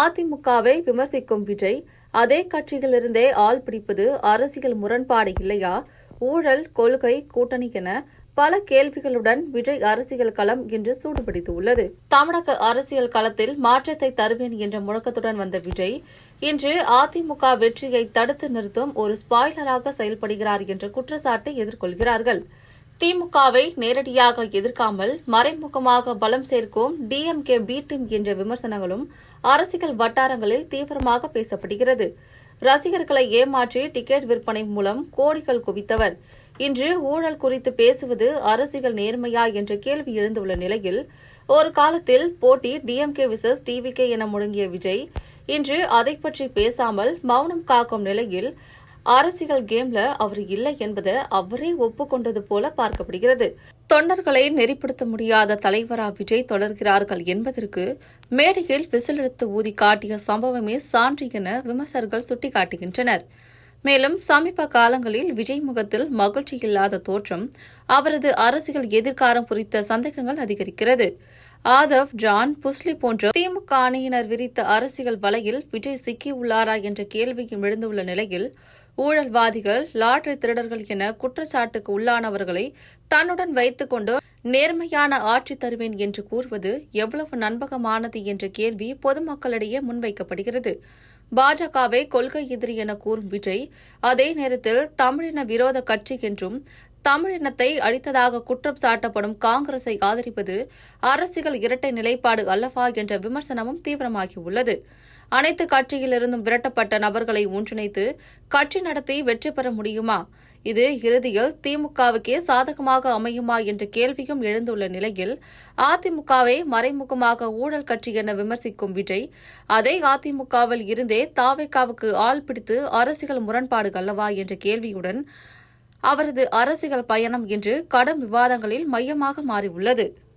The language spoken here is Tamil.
அதிமுகவை விமர்சிக்கும் விஜய் அதே கட்சியிலிருந்தே ஆள் பிடிப்பது அரசியல் முரண்பாடு இல்லையா? ஊழல் கொள்கை கூட்டணி என பல கேள்விகளுடன் விஜய் அரசியல் களம் இன்று சூடுபிடித்துள்ளது. தமிழக அரசியல் களத்தில் மாற்றத்தை தருவேன் என்ற முழக்கத்துடன் வந்த விஜய் இன்று அதிமுக வெற்றியை தடுத்து நிறுத்தும் ஒரு ஸ்பாய்லராக செயல்படுகிறார் என்ற குற்றச்சாட்டை எதிர்கொள்கிறார்கள். திமுகவை நேரடியாக எதிர்க்காமல் மறைமுகமாக பலம் சேர்க்கும் டிஎம்கே பி டீம் என்ற விமர்சனங்களும் அரசியல் வட்டாரங்களில் தீவிரமாக பேசப்படுகிறது. ரசிகர்களை ஏமாற்றி டிக்கெட் விற்பனை மூலம் கோடிகள் குவித்தவர். இன்று ஊழல் குறித்து பேசுவது அரசியல் நேர்மையா என்ற கேள்வி எழுந்துள்ள நிலையில் ஒரு காலத்தில் போட்டி டிஎம்கே விசஸ் டிவிகே என முழங்கிய விஜய் இன்று அதை பற்றி பேசாமல் மௌனம் காக்கும் நிலையில் அரசியல் கேம்ல அவர் இல்லை என்பதை அவரே ஒப்புக்கொண்டது போல பார்க்கப்படுகிறது. தொண்டர்களை நெறிப்படுத்த முடியாத தலைவரா விஜய் தொடர்கிறார்கள் என்பதற்கு மேடையில் விசிலெடுத்து ஊதி காட்டிய சம்பவமே சான்று என விமர்சகர்கள் சுட்டிக்காட்டுகின்றனர். மேலும் சமீப காலங்களில் விஜய் முகத்தில் மகிழ்ச்சி இல்லாத தோற்றம் அவரது அரசியல் எதிர்காரம் குறித்த சந்தேகங்கள் அதிகரிக்கிறது. ஆதவ் ஜான் புஸ்லி போன்ற திமுக அணியினர் விரித்த அரசியல் வலையில் விஜய் சிக்கியுள்ளாரா என்ற கேள்வியும் எழுந்துள்ள நிலையில் ஊழல்வாதிகள் லாட்டரி திருடர்கள் என குற்றச்சாட்டுக்கு உள்ளானவர்களை தன்னுடன் வைத்துக் கொண்டு நேர்மையான ஆட்சி தருவேன் என்று கூறுவது எவ்வளவு நண்பகமானது என்ற கேள்வி பொதுமக்களிடையே முன்வைக்கப்படுகிறது. பாஜகவை கொள்கை எதிரி என கூறும் விஜய் அதே நேரத்தில் தமிழின விரோத கட்சி என்றும் தமிழினத்தை அழித்ததாக குற்றம் சாட்டப்படும் காங்கிரஸை ஆதரிப்பது அரசியல் இரட்டை நிலைப்பாடு அல்லவா என்ற விமர்சனமும் தீவிரமாகியுள்ளது. அனைத்து கட்சியிலிருந்தும் விரட்டப்பட்ட நபர்களை ஒன்றிணைத்து கட்சி நடத்தி வெற்றி பெற முடியுமா? இது இறுதியில் திமுகவுக்கே சாதகமாக அமையுமா என்ற கேள்வியும் எழுந்துள்ள நிலையில் அதிமுகவை மறைமுகமாக ஊழல் கட்சி என விமர்சிக்கும் விஜய் அதே அதிமுகவில் இருந்தே தாவைக்காவுக்கு ஆள் பிடித்து அரசியல் முரண்பாடு அல்லவா என்ற கேள்வியுடன் அவரது அரசியல் பயணம் இன்று கடும் விவாதங்களில் மையமாக மாறியுள்ளது.